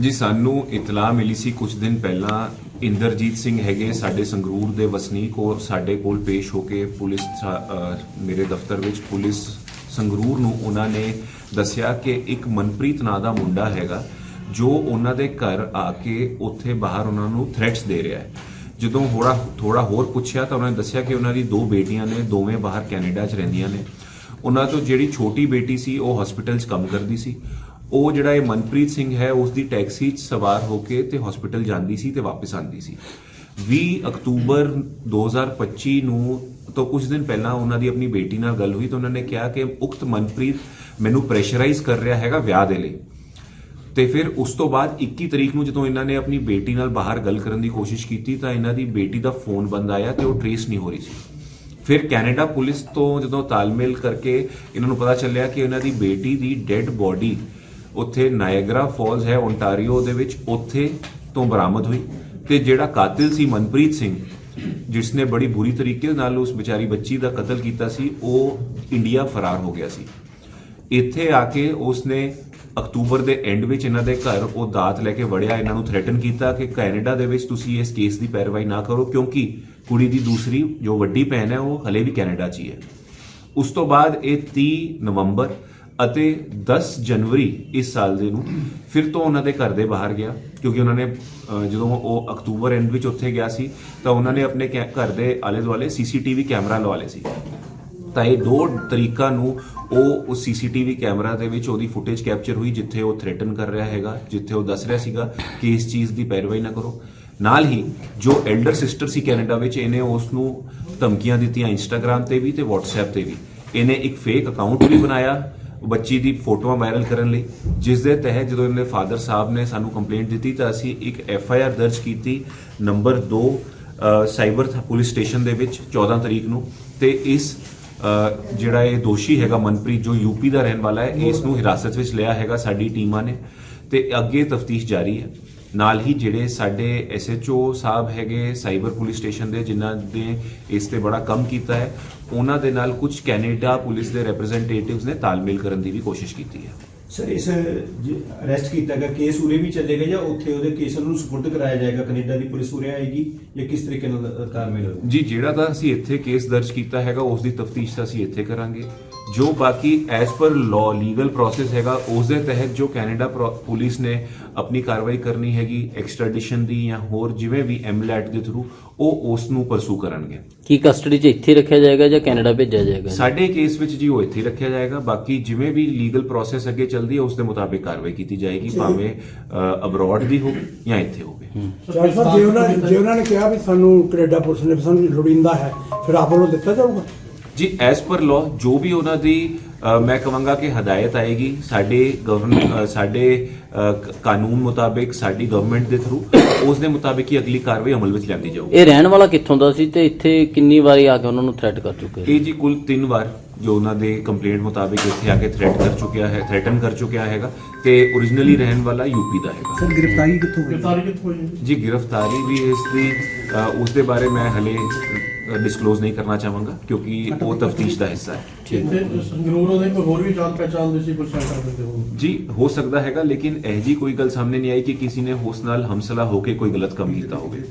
ਜੀ, ਸਾਨੂੰ ਇਤਲਾਹ ਮਿਲੀ ਸੀ ਕੁਝ ਦਿਨ ਪਹਿਲਾਂ। ਇੰਦਰਜੀਤ ਸਿੰਘ ਹੈਗੇ ਸਾਡੇ ਸੰਗਰੂਰ ਦੇ ਵਸਨੀਕ ਉਹ ਸਾਡੇ ਕੋਲ ਪੇਸ਼ ਹੋ ਕੇ ਪੁਲਿਸ ਮੇਰੇ ਦਫ਼ਤਰ ਵਿੱਚ ਪੁਲਿਸ ਸੰਗਰੂਰ ਨੂੰ ਉਹਨਾਂ ਨੇ ਦੱਸਿਆ ਕਿ ਇੱਕ ਮਨਪ੍ਰੀਤ ਨਾਂ ਦਾ ਮੁੰਡਾ ਹੈਗਾ, ਜੋ ਉਹਨਾਂ ਦੇ ਘਰ ਆ ਕੇ ਉੱਥੇ ਬਾਹਰ ਉਹਨਾਂ ਨੂੰ ਥ੍ਰੈਟਸ ਦੇ ਰਿਹਾ ਹੈ। ਜਦੋਂ ਥੋੜਾ ਥੋੜਾ ਹੋਰ ਪੁੱਛਿਆ ਤਾਂ ਉਹਨਾਂ ਨੇ ਦੱਸਿਆ ਕਿ ਉਹਨਾਂ ਦੀ ਦੋ ਬੇਟੀਆਂ ਨੇ, ਦੋਵੇਂ ਬਾਹਰ ਕੈਨੇਡਾ 'ਚ ਰਹਿੰਦੀਆਂ ਨੇ। ਉਹਨਾਂ ਤੋਂ ਜਿਹੜੀ ਛੋਟੀ ਬੇਟੀ ਸੀ, ਉਹ ਹਸਪੀਟਲ 'ਚ ਕੰਮ ਕਰਦੀ ਸੀ। ਉਹ ਜਿਹੜਾ ਇਹ ਮਨਪ੍ਰੀਤ ਸਿੰਘ ਹੈ ਉਸ ਦੀ ਟੈਕਸੀ 'ਚ ਸਵਾਰ ਹੋ ਕੇ ਤੇ ਹਸਪੀਟਲ ਜਾਂਦੀ ਸੀ ਤੇ ਵਾਪਸ ਆਉਂਦੀ ਸੀ। 20 ਅਕਤੂਬਰ 2025 ਨੂੰ ਤੋਂ ਕੁਝ ਦਿਨ ਪਹਿਲਾਂ ਉਹਨਾਂ ਦੀ ਆਪਣੀ ਬੇਟੀ ਨਾਲ ਗੱਲ ਹੋਈ ਤਾਂ ਉਹਨਾਂ ਨੇ ਕਿਹਾ ਕਿ ਉਕਤ ਮਨਪ੍ਰੀਤ ਮੈਨੂੰ ਪ੍ਰੈਸ਼ਰਾਈਜ਼ ਕਰ ਰਿਹਾ ਹੈਗਾ ਵਿਆਹ ਦੇ ਲਈ। ਤੇ ਫਿਰ ਉਸ ਤੋਂ ਬਾਅਦ 21 ਤਰੀਕ ਨੂੰ ਜਦੋਂ ਇਹਨਾਂ ਨੇ ਆਪਣੀ ਬੇਟੀ ਨਾਲ ਬਾਹਰ ਗੱਲ ਕਰਨ ਦੀ ਕੋਸ਼ਿਸ਼ ਕੀਤੀ ਤਾਂ ਇਹਨਾਂ ਦੀ ਬੇਟੀ ਦਾ ਫੋਨ ਬੰਦ ਆਇਆ ਤੇ ਉਹ ਟਰੇਸ ਨਹੀਂ ਹੋ ਰਹੀ ਸੀ। ਫਿਰ ਕੈਨੇਡਾ ਪੁਲਿਸ ਤੋਂ ਜਦੋਂ ਤਾਲਮੇਲ ਕਰਕੇ ਇਹਨਾਂ ਨੂੰ ਪਤਾ ਚੱਲਿਆ ਕਿ ਇਹਨਾਂ ਦੀ ਬੇਟੀ ਦੀ ਡੈੱਡ ਬੋਡੀ ਉੱਥੇ ਨਾਇਗਰਾ ਫਾਲਸ ਹੈ ਓਨਟਾਰੀਓ ਦੇ ਵਿੱਚ, ਉੱਥੇ ਤੋਂ ਬਰਾਮਦ ਹੋਈ ਤੇ ਜਿਹੜਾ ਕਾਤਿਲ ਸੀ ਮਨਪ੍ਰੀਤ ਸਿੰਘ ਜਿਸ ਨੇ ਬੜੀ ਬੁਰੀ ਤਰੀਕੇ ਨਾਲ ਉਸ ਵਿਚਾਰੀ ਬੱਚੀ ਦਾ ਕਤਲ ਕੀਤਾ ਸੀ, ਉਹ ਇੰਡੀਆ ਫਰਾਰ ਹੋ ਗਿਆ ਸੀ। ਇੱਥੇ ਆ ਕੇ ਉਸ ਨੇ ਅਕਤੂਬਰ ਦੇ ਐਂਡ ਵਿੱਚ ਇਹਨਾਂ ਦੇ ਘਰ ਉਹ ਦਾਤ ਲੈ ਕੇ ਵੜਿਆ, ਇਹਨਾਂ ਨੂੰ ਥ੍ਰੈਟਨ ਕੀਤਾ ਕਿ ਕੈਨੇਡਾ ਦੇ ਵਿੱਚ ਤੁਸੀਂ ਇਸ ਕੇਸ ਦੀ ਪੈਰਵਾਈ ਨਾ ਕਰੋ, ਕਿਉਂਕਿ ਕੁੜੀ ਦੀ ਦੂਸਰੀ ਜੋ ਵੱਡੀ ਭੈਣ ਹੈ, ਉਹ ਹਲੇ ਵੀ ਕੈਨੇਡਾ 'ਚ ਹੀ ਹੈ। ਉਸ ਤੋਂ ਬਾਅਦ ਇਹ 30 ਨਵੰਬਰ ਅਤੇ 10 ਜਨਵਰੀ ਇਸ ਸਾਲ ਦੇ ਨੂੰ ਫਿਰ ਤੋਂ ਉਹਨਾਂ ਦੇ ਘਰ ਦੇ ਬਾਹਰ ਗਿਆ, ਕਿਉਂਕਿ ਉਹਨਾਂ ਨੇ ਜਦੋਂ ਉਹ ਅਕਤੂਬਰ ਐਂਡ ਵਿੱਚ ਉੱਥੇ ਗਿਆ ਸੀ, ਤਾਂ ਉਹਨਾਂ ਨੇ ਆਪਣੇ ਕੈ- ਘਰ ਦੇ ਆਲੇ ਦੁਆਲੇ ਸੀਸੀਟੀਵੀ ਕੈਮਰਾ ਲਵਾ ਲਏ ਸੀ। ਤਾਂ ਇਹ ਦੋ ਤਰੀਕਾਂ ਨੂੰ ਉਹ ਉਸ ਸੀਸੀਟੀਵੀ ਕੈਮਰਾ ਦੇ ਵਿੱਚ ਉਹਦੀ ਫੁਟੇਜ ਕੈਪਚਰ ਹੋਈ, ਜਿੱਥੇ ਉਹ ਥ੍ਰੈਟਨ ਕਰ ਰਿਹਾ ਹੈਗਾ, ਜਿੱਥੇ ਉਹ ਦੱਸ ਰਿਹਾ ਸੀਗਾ ਕਿ ਇਸ ਚੀਜ਼ ਦੀ ਪੈਰਵਾਈ ਨਾ ਕਰੋ। ਨਾਲ ਹੀ ਜੋ ਐਲਡਰ ਸਿਸਟਰ ਸੀ ਕੈਨੇਡਾ ਵਿੱਚ, ਇਹਨੇ ਉਸ ਨੂੰ ਧਮਕੀਆਂ ਦਿੱਤੀਆਂ ਇੰਸਟਾਗ੍ਰam ਤੇ ਵੀ ਤੇ WhatsApp ਤੇ ਵੀ। ਇਹਨੇ ਇੱਕ ਫੇਕ ਅਕਾਊਂਟ ਵੀ ਬਣਾਇਆ ਬੱਚੀ ਦੀ ਫੋਟੋਆਂ ਵਾਇਰਲ ਕਰਨ ਲਈ। ਜਿਸ ਦੇ ਤਹਿਤ ਜਦੋਂ ਇਹਨੇ ਫਾਦਰ ਸਾਹਿਬ ਨੇ ਸਾਨੂੰ ਕੰਪਲੇਂਟ ਦਿੱਤੀ ਤਾਂ ਅਸੀਂ ਇੱਕ ਐਫ ਆਈ ਆਰ ਦਰਜ ਕੀਤੀ ਨੰਬਰ 2 ਸਾਈਬਰ ਥ- ਪੁਲਿਸ ਸਟੇਸ਼ਨ ਦੇ ਵਿੱਚ 14 ਤਰੀਕ ਨੂੰ। ਤੇ ਇਸ ਜਿਹੜਾ ਇਹ ਦੋਸ਼ੀ ਹੈਗਾ ਮਨਪ੍ਰੀਤ, ਜੋ ਯੂਪੀ ਦਾ ਰਹਿਣ ਵਾਲਾ ਹੈ, ਇਸ ਨੂੰ ਹਿਰਾਸਤ ਵਿੱਚ ਲਿਆ ਹੈਗਾ ਸਾਡੀ ਟੀਮਾਂ ਨੇ। ਤੇ ਅੱਗੇ ਤਫਤੀਸ਼ ਜਾਰੀ ਹੈ। ਨਾਲ ਹੀ ਜਿਹੜੇ ਸਾਡੇ ਐਸਐਚਓ ਸਾਹਿਬ ਹੈਗੇ ਸਾਈਬਰ ਪੁਲਿਸ ਸਟੇਸ਼ਨ ਦੇ ਜਿਨ੍ਹਾਂ ਨੇ ਇਸ ਤੇ ਬੜਾ ਕੰਮ ਕੀਤਾ ਹੈ ਉਹਨਾਂ ਦੇ ਨਾਲ ਕੁਝ ਕੈਨੇਡਾ ਪੁਲਿਸ ਦੇ ਰਿਪਰੈਜ਼ੈਂਟੇਟਿਵਸ ਨੇ ਤਾਲਮੇਲ ਕਰਨ ਦੀ ਵੀ ਕੋਸ਼ਿਸ਼ ਕੀਤੀ ਹੈ। ਸਰ ਇਸ ਅਰੈਸਟ ਕੀਤਾ ਗਿਆ ਕੇਸ ਉਰੇ ਵੀ ਚੱਲੇਗਾ ਜਾਂ ਉੱਥੇ ਉਹਦੇ ਕੇਸ ਨੂੰ ਸਪੁਰਦ ਕਰਾਇਆ ਜਾਏਗਾ ਕੈਨੇਡਾ ਦੀ ਪੁਲਿਸ ਉਰੇ ਆਏਗੀ ਜਾਂ ਕਿਸ ਤਰੀਕੇ ਨਾਲ ਤਾਲਮੇਲ ਹੋਏਗਾ? ਜੀ ਜਿਹੜਾ ਤਾਂ ਅਸੀਂ ਇੱਥੇ ਕੇਸ ਦਰਜ ਕੀਤਾ ਹੈਗਾ ਉਸ ਦੀ ਤਫਤੀਸ਼ ਤਾਂ ਅਸੀਂ ਇੱਥੇ ਕਰਾਂਗੇ। ਜੋ ਬਾਕੀ as per law legal process ਹੈਗਾ ਉਸ ਦੇ ਤਹਿਤ ਜੋ ਕੈਨੇਡਾ ਪੁਲਿਸ ਨੇ ਆਪਣੀ ਕਾਰਵਾਈ ਕਰਨੀ ਹੈਗੀ ਐਕਸਟ੍ਰੈਡੀਸ਼ਨ ਦੀ ਜਾਂ ਹੋਰ ਜਿਵੇਂ ਵੀ ਐਮਲੈਟ ਦੇ ਥਰੂ ਉਹ ਉਸ ਨੂੰ ਪਰਸੂ ਕਰਨਗੇ। ਕੀ ਕਸਟਡੀ 'ਚ ਇੱਥੇ ਰੱਖਿਆ ਜਾਏਗਾ ਜਾਂ ਕੈਨੇਡਾ ਭੇਜਿਆ ਜਾਏਗਾ? ਸਾਡੇ ਕੇਸ ਵਿੱਚ ਜੀ ਉਹ ਇੱਥੇ ਹੀ ਰੱਖਿਆ ਜਾਏਗਾ ਬਾਕੀ ਜਿਵੇਂ ਵੀ ਲੀਗਲ ਪ੍ਰੋਸੈਸ ਅੱਗੇ ਚੱਲਦੀ ਹੈ ਉਸ ਦੇ ਮੁਤਾਬਿਕ ਕਾਰਵਾਈ ਕੀਤੀ ਜਾਏਗੀ ਭਾਵੇਂ ਅਬਰੋਡ ਦੀ ਹੋਵੇ ਜਾਂ ਇੱਥੇ ਹੋਵੇ। ਚਾਰ ਸਾਹਿਬ ਜੇ ਉਹਨਾਂ ਜੇ ਉਹਨਾਂ ਨੇ ਕਿਹਾ ਵੀ ਸਾਨੂੰ ਕੈਨੇਡਾ ਪੁਲਿਸ ਨੇ ਸਾਨੂੰ ਲੋੜੀਂਦਾ ਹੈ ਫਿਰ ਆਪ ਵੱਲੋਂ ਦਿੱਤਾ ਜਾਊਗਾ? ਜੀ ਐਸ ਪਰ ਲਾਅ ਜੋ ਵੀ ਉਹਨਾਂ ਦੀ ਮੈਂ ਕਹਾਂਗਾ ਕਿ ਹਦਾਇਤ ਆਏਗੀ ਸਾਡੇ ਗਵਰਨ ਸਾਡੇ ਕਾਨੂੰਨ ਮੁਤਾਬਿਕ ਸਾਡੀ ਗਵਰਨਮੈਂਟ ਦੇ ਥਰੂ ਉਸ ਦੇ ਮੁਤਾਬਿਕ ਹੀ ਅਗਲੀ ਕਾਰਵਾਈ ਅਮਲ ਵਿੱਚ ਲਿਆਂਦੀ ਜਾਊਗੀ। ਇਹ ਰਹਿਣ ਵਾਲਾ ਕਿੱਥੋਂ ਦਾ ਸੀ ਤੇ ਇੱਥੇ ਕਿੰਨੀ ਵਾਰੀ ਆ ਕੇ ਉਹਨਾਂ ਨੂੰ ਥ੍ਰੈਟ ਕਰ ਚੁੱਕੇ ਇਹ ਜੀ ਕੁੱਲ ਤਿੰਨ ਵਾਰ ਜੋ ਉਹਨਾਂ ਦੇ ਕੰਪਲੇਂਟ ਮੁਤਾਬਿਕ ਇੱਥੇ ਆ ਕੇ ਥ੍ਰੈਟ ਕਰ ਚੁੱਕਿਆ ਹੈ ਥ੍ਰੈਟਨ ਕਰ ਚੁੱਕਿਆ ਹੈਗਾ ਤੇ originally ਰਹਿਣ ਵਾਲਾ ਯੂਪੀ ਦਾ ਹੈਗਾ। ਸਰ ਗ੍ਰਿਫਤਾਰੀ ਕਿੱਥੋਂ ਹੋਈ? ਗ੍ਰਿਫਤਾਰੀ ਕਿੱਥੋਂ ਹੋਈ? ਜੀ? ਗ੍ਰਿਫਤਾਰੀ ਵੀ ਇਸ ਦੀ ਉਸ ਦੇ ਬਾਰੇ ਮੈਂ ਹਲੇ ਡਿਸਕਲੋਜ਼ ਨਹੀਂ ਕਰਨਾ ਚਾਹਾਂਗਾ ਕਿਉਂਕਿ ਉਹ ਤਫਤੀਸ਼ ਦਾ ਹਿੱਸਾ ਹੈ ਤੇ ਸੰਗਰੂਰ ਉਹਦੇ ਕੋਈ ਹੋਰ ਵੀ ਜਾਣ ਪਹਿਚਾਣ ਦੇ ਸੀ ਕੁਝ ਸੈਂਟਰ ਦਿੰਦੇ ਹੋ ਜੀ ਹੋ ਸਕਦਾ ਹੈਗਾ ਲੇਕਿਨ ਇਹ ਜੀ ਕੋਈ ਗੱਲ ਸਾਹਮਣੇ ਨਹੀਂ ਆਈ ਕਿ ਕਿਸੇ ਨੇ ਨਾਲ ਹਮਸਲਾ ਹੋ ਕੇ ਕੋਈ ਗਲਤ ਕੰਮ ਕੀਤਾ ਹੋਵੇ